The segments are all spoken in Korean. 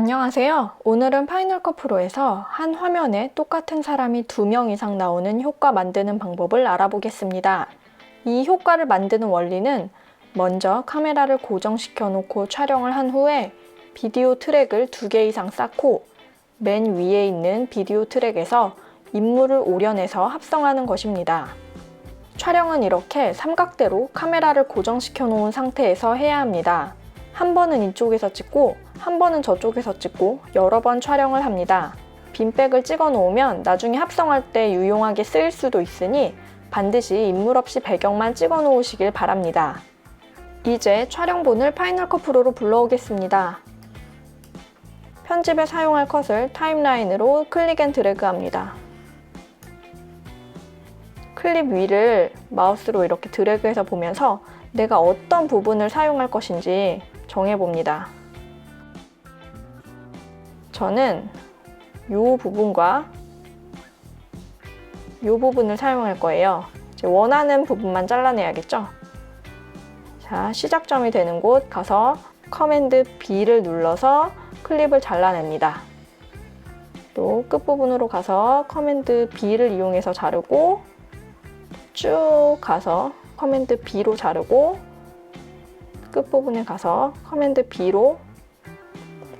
안녕하세요. 오늘은 파이널 컷 프로에서 한 화면에 똑같은 사람이 두 명 이상 나오는 효과 만드는 방법을 알아보겠습니다. 이 효과를 만드는 원리는 먼저 카메라를 고정시켜 놓고 촬영을 한 후에 비디오 트랙을 두 개 이상 쌓고 맨 위에 있는 비디오 트랙에서 인물을 오려내서 합성하는 것입니다. 촬영은 이렇게 삼각대로 카메라를 고정시켜 놓은 상태에서 해야 합니다. 한 번은 이쪽에서 찍고 한 번은 저쪽에서 찍고 여러 번 촬영을 합니다. 빈백을 찍어 놓으면 나중에 합성할 때 유용하게 쓰일 수도 있으니 반드시 인물 없이 배경만 찍어 놓으시길 바랍니다. 이제 촬영본을 파이널 컷 프로로 불러오겠습니다. 편집에 사용할 컷을 타임라인으로 클릭 앤 드래그 합니다. 클립 위를 마우스로 이렇게 드래그해서 보면서 내가 어떤 부분을 사용할 것인지 정해봅니다. 저는 이 부분과 이 부분을 사용할 거예요. 원하는 부분만 잘라내야겠죠? 자, 시작점이 되는 곳 가서 커맨드 B를 눌러서 클립을 잘라냅니다. 또 끝부분으로 가서 커맨드 B를 이용해서 자르고 쭉 가서 커맨드 B로 자르고 끝부분에 가서 커맨드 B로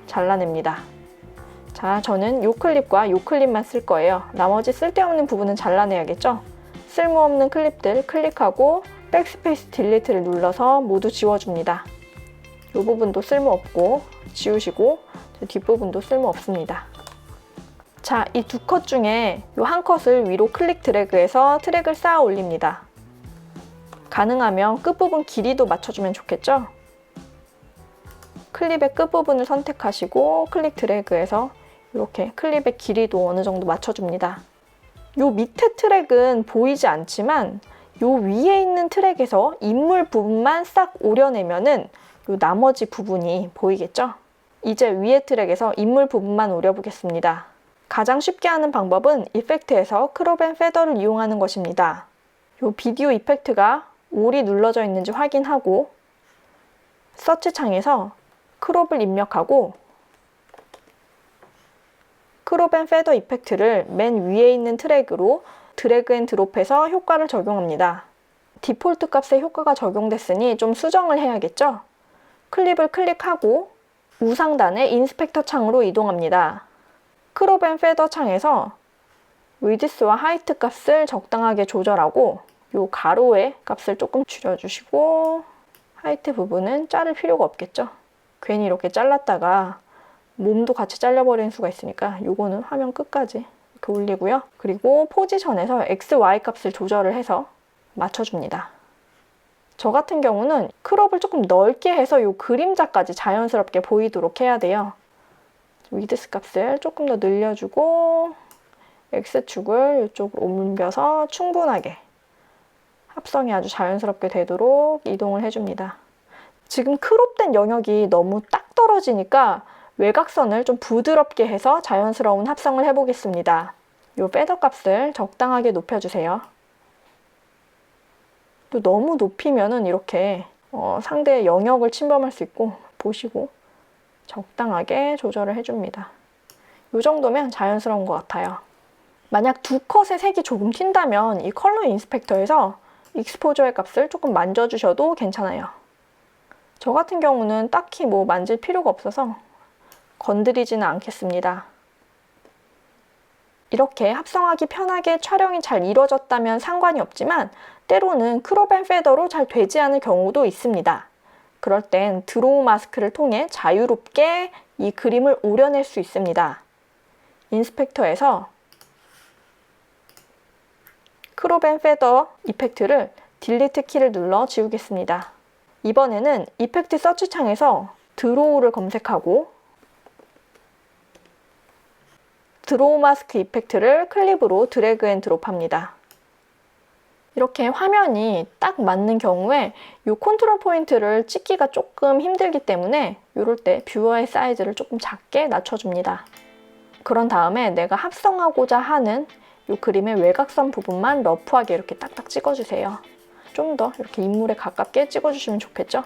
잘라냅니다. 자, 저는 이 클립과 이 클립만 쓸 거예요. 나머지 쓸데없는 부분은 잘라내야겠죠? 쓸모없는 클립들 클릭하고 백스페이스 딜리트를 눌러서 모두 지워줍니다. 이 부분도 쓸모없고 지우시고 뒷부분도 쓸모없습니다. 자, 이 두 컷 중에 이 한 컷을 위로 클릭 드래그해서 트랙을 쌓아 올립니다. 가능하면 끝부분 길이도 맞춰주면 좋겠죠? 클립의 끝부분을 선택하시고 클릭 드래그해서 이렇게 클립의 길이도 어느 정도 맞춰줍니다. 요 밑에 트랙은 보이지 않지만 요 위에 있는 트랙에서 인물 부분만 싹 오려내면은 요 나머지 부분이 보이겠죠? 이제 위에 트랙에서 인물 부분만 오려보겠습니다. 가장 쉽게 하는 방법은 이펙트에서 크롭 앤 페더를 이용하는 것입니다. 요 비디오 이펙트가 올이 눌러져 있는지 확인하고 서치 창에서 크롭을 입력하고 크롭 앤 페더 이펙트를 맨 위에 있는 트랙으로 드래그 앤 드롭해서 효과를 적용합니다. 디폴트 값에 효과가 적용됐으니 좀 수정을 해야겠죠? 클립을 클릭하고 우상단의 인스펙터 창으로 이동합니다. 크롭 앤 페더 창에서 위드스와 하이트 값을 적당하게 조절하고 이 가로의 값을 조금 줄여주시고 하이트 부분은 자를 필요가 없겠죠. 괜히 이렇게 잘랐다가 몸도 같이 잘려버리는 수가 있으니까 이거는 화면 끝까지 이렇게 올리고요. 그리고 포지션에서 X, Y 값을 조절을 해서 맞춰줍니다. 저 같은 경우는 크롭을 조금 넓게 해서 이 그림자까지 자연스럽게 보이도록 해야 돼요. 위드스 값을 조금 더 늘려주고 X축을 이쪽으로 옮겨서 충분하게 합성이 아주 자연스럽게 되도록 이동을 해줍니다. 지금 크롭된 영역이 너무 딱 떨어지니까 외곽선을 좀 부드럽게 해서 자연스러운 합성을 해보겠습니다. 이 페더 값을 적당하게 높여주세요. 또 너무 높이면은 이렇게 어, 상대의 영역을 침범할 수 있고 보시고 적당하게 조절을 해줍니다. 이 정도면 자연스러운 것 같아요. 만약 두 컷의 색이 조금 튄다면 이 컬러 인스펙터에서 익스포저의 값을 조금 만져주셔도 괜찮아요. 저 같은 경우는 딱히 뭐 만질 필요가 없어서 건드리지는 않겠습니다. 이렇게 합성하기 편하게 촬영이 잘 이루어졌다면 상관이 없지만 때로는 크롭 앤 페더로 잘 되지 않을 경우도 있습니다. 그럴 땐 드로우 마스크를 통해 자유롭게 이 그림을 오려낼 수 있습니다. 인스펙터에서 크롭 앤 페더 이펙트를 딜리트 키를 눌러 지우겠습니다. 이번에는 이펙트 서치 창에서 드로우를 검색하고 드로우 마스크 이펙트를 클립으로 드래그 앤 드롭합니다. 이렇게 화면이 딱 맞는 경우에 이 컨트롤 포인트를 찍기가 조금 힘들기 때문에 이럴 때 뷰어의 사이즈를 조금 작게 낮춰줍니다. 그런 다음에 내가 합성하고자 하는 이 그림의 외곽선 부분만 러프하게 이렇게 딱딱 찍어주세요. 좀 더 이렇게 인물에 가깝게 찍어주시면 좋겠죠?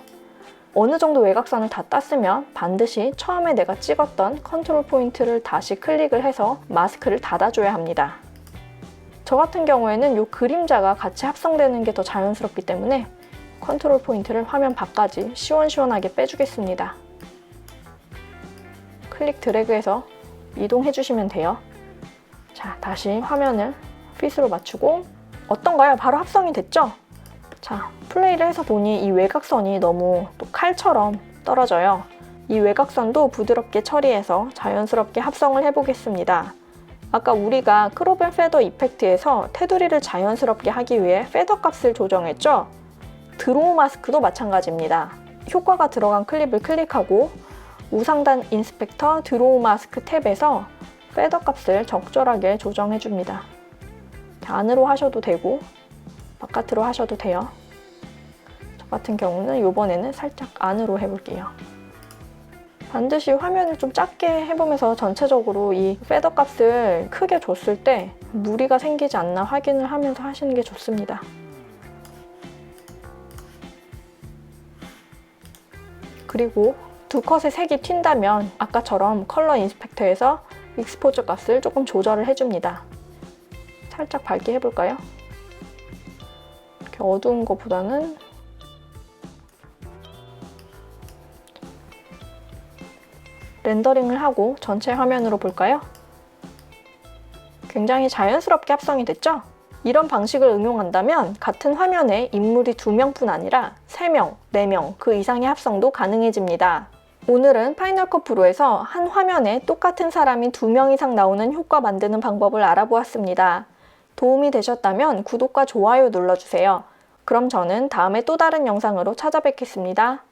어느 정도 외곽선을 다 땄으면 반드시 처음에 내가 찍었던 컨트롤 포인트를 다시 클릭을 해서 마스크를 닫아줘야 합니다. 저 같은 경우에는 이 그림자가 같이 합성되는 게 더 자연스럽기 때문에 컨트롤 포인트를 화면 밖까지 시원시원하게 빼주겠습니다. 클릭 드래그해서 이동해 주시면 돼요. 자, 다시 화면을 핏으로 맞추고 어떤가요? 바로 합성이 됐죠? 자, 플레이를 해서 보니 이 외곽선이 너무 또 칼처럼 떨어져요. 이 외곽선도 부드럽게 처리해서 자연스럽게 합성을 해보겠습니다. 아까 우리가 앤 페더 이펙트에서 테두리를 자연스럽게 하기 위해 페더 값을 조정했죠? 드로우 마스크도 마찬가지입니다. 효과가 들어간 클립을 클릭하고 우상단 인스펙터 드로우 마스크 탭에서 페더 값을 적절하게 조정해 줍니다. 안으로 하셔도 되고 바깥으로 하셔도 돼요. 저 같은 경우는 이번에는 살짝 안으로 해볼게요. 반드시 화면을 좀 작게 해보면서 전체적으로 이 페더 값을 크게 줬을 때 무리가 생기지 않나 확인을 하면서 하시는 게 좋습니다. 그리고 두 컷의 색이 튄다면 아까처럼 컬러 인스펙터에서 익스포저 값을 조금 조절을 해줍니다. 살짝 밝게 해볼까요? 이렇게 어두운 것보다는 렌더링을 하고 전체 화면으로 볼까요? 굉장히 자연스럽게 합성이 됐죠? 이런 방식을 응용한다면 같은 화면에 인물이 2명뿐 아니라 3명, 4명, 그 이상의 합성도 가능해집니다. 오늘은 파이널 컷 프로에서 한 화면에 똑같은 사람이 2명 이상 나오는 효과 만드는 방법을 알아보았습니다. 도움이 되셨다면 구독과 좋아요 눌러주세요. 그럼 저는 다음에 또 다른 영상으로 찾아뵙겠습니다.